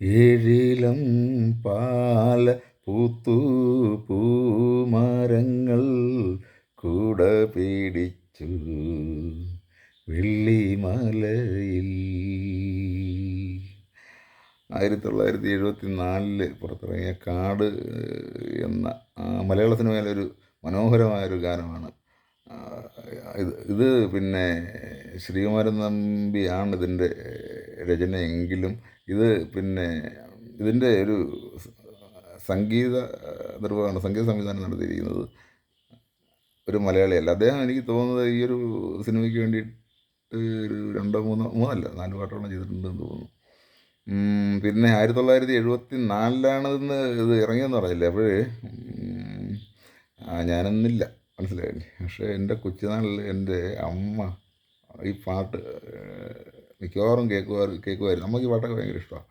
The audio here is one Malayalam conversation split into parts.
ഏഴിലം പാല പൂത്തു പൂമരങ്ങൾ കൂട പിടിച്ചു വെള്ളിമലയിൽ. ആയിരത്തി തൊള്ളായിരത്തി എഴുപത്തി നാലിൽ പുറത്തിറങ്ങിയ കാട് എന്ന മലയാള ഒരു മനോഹരമായൊരു ഗാനമാണ്. ഇത് ഇത് പിന്നെ ശ്രീകുമാരൻ നമ്പിയാണ് ഇതിന്റെ രചനയെങ്കിലും ഇത് പിന്നെ ഇതിന്റെ ഒരു സംഗീത നിർവഹണം സംഗീത സംവിധാനം നടത്തിയിരിക്കുന്നത് ഒരു മലയാളിയല്ല. അദ്ദേഹം എനിക്ക് തോന്നുന്നത് ഈ ഒരു സിനിമയ്ക്ക് വേണ്ടിയിട്ട് ഒരു രണ്ടോ മൂന്നോ മൂന്നല്ല നാല് പാട്ടോളം ചെയ്തിട്ടുണ്ടെന്ന് തോന്നുന്നു. പിന്നെ ആയിരത്തി തൊള്ളായിരത്തി എഴുപത്തി നാലിലാണ് ഇന്ന് ഇത് ഇറങ്ങിയെന്ന് പറഞ്ഞില്ലേ? അപ്പോൾ ഞാനൊന്നില്ല. മനസ്സിലായില്ലേ പക്ഷേ എന്റെ കൊച്ചുനാളിൽ എന്റെ അമ്മ ഈ പാട്ട് മിക്കവാറും കേൾക്കുമായിരുന്നു കേൾക്കുമായിരുന്നു നമുക്ക് ഈ പാട്ടൊക്കെ ഭയങ്കര ഇഷ്ടമാണ്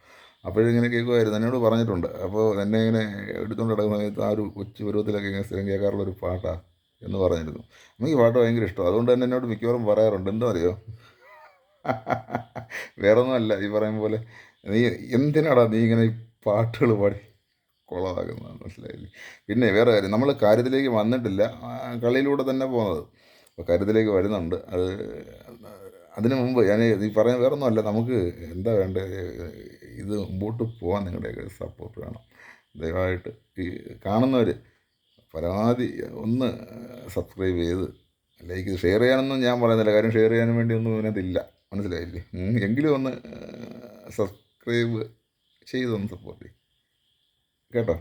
അപ്പോഴിങ്ങനെ കേൾക്കുമായിരുന്നു എന്നോട് പറഞ്ഞിട്ടുണ്ട്. അപ്പോൾ എന്നെ ഇങ്ങനെ എടുത്തുകൊണ്ട് നടക്കുന്ന സമയത്ത് ആ ഒരു കൊച്ചു പരുവത്തിലൊക്കെ ഇങ്ങനെ സ്ഥിരം കേൾക്കാറുള്ള ഒരു പാട്ടാണ് എന്ന് പറഞ്ഞിരുന്നു. നമുക്ക് ഈ പാട്ട് ഭയങ്കര ഇഷ്ടമാണ് അതുകൊണ്ട് തന്നെ എന്നോട് മിക്കവാറും പറയാറുണ്ട്. എന്താ അറിയോ വേറൊന്നുമല്ല. ഈ പറയുന്ന പോലെ നീ എന്തിനാടാ നീ ഇങ്ങനെ ഈ പാട്ടുകൾ പാടി കുളമാകുന്നത് മനസ്സിലായില്ലേ? പിന്നെ വേറെ കാര്യം. നമ്മൾ കാര്യത്തിലേക്ക് വന്നിട്ടില്ല. കളിയിലൂടെ തന്നെ പോകുന്നത്. അപ്പോൾ കാര്യത്തിലേക്ക് വരുന്നുണ്ട്. അത് അതിന് മുമ്പ് ഞാൻ ഈ പറയാൻ വേറെ ഒന്നുമല്ല നമുക്ക് എന്താ വേണ്ടത് ഇത് മുമ്പോട്ട് പോകാൻ നിങ്ങളുടെയൊക്കെ സപ്പോർട്ട് വേണം. ദയവായിട്ട് ഈ കാണുന്നവർ പരമാവധി ഒന്ന് സബ്സ്ക്രൈബ് ചെയ്ത് ലൈക്ക് ഷെയർ ചെയ്യാനൊന്നും ഞാൻ പറയുന്നില്ല. കാര്യം ഷെയർ ചെയ്യാനും വേണ്ടി ഒന്നും ഇതിനകത്തില്ല. മനസ്സിലായില്ലേ? എങ്കിലും ഒന്ന് സബ്സ്ക്രൈബ് ചെയ്തൊന്ന് സപ്പോർട്ട് ചെയ്യും. കേട്ടോ?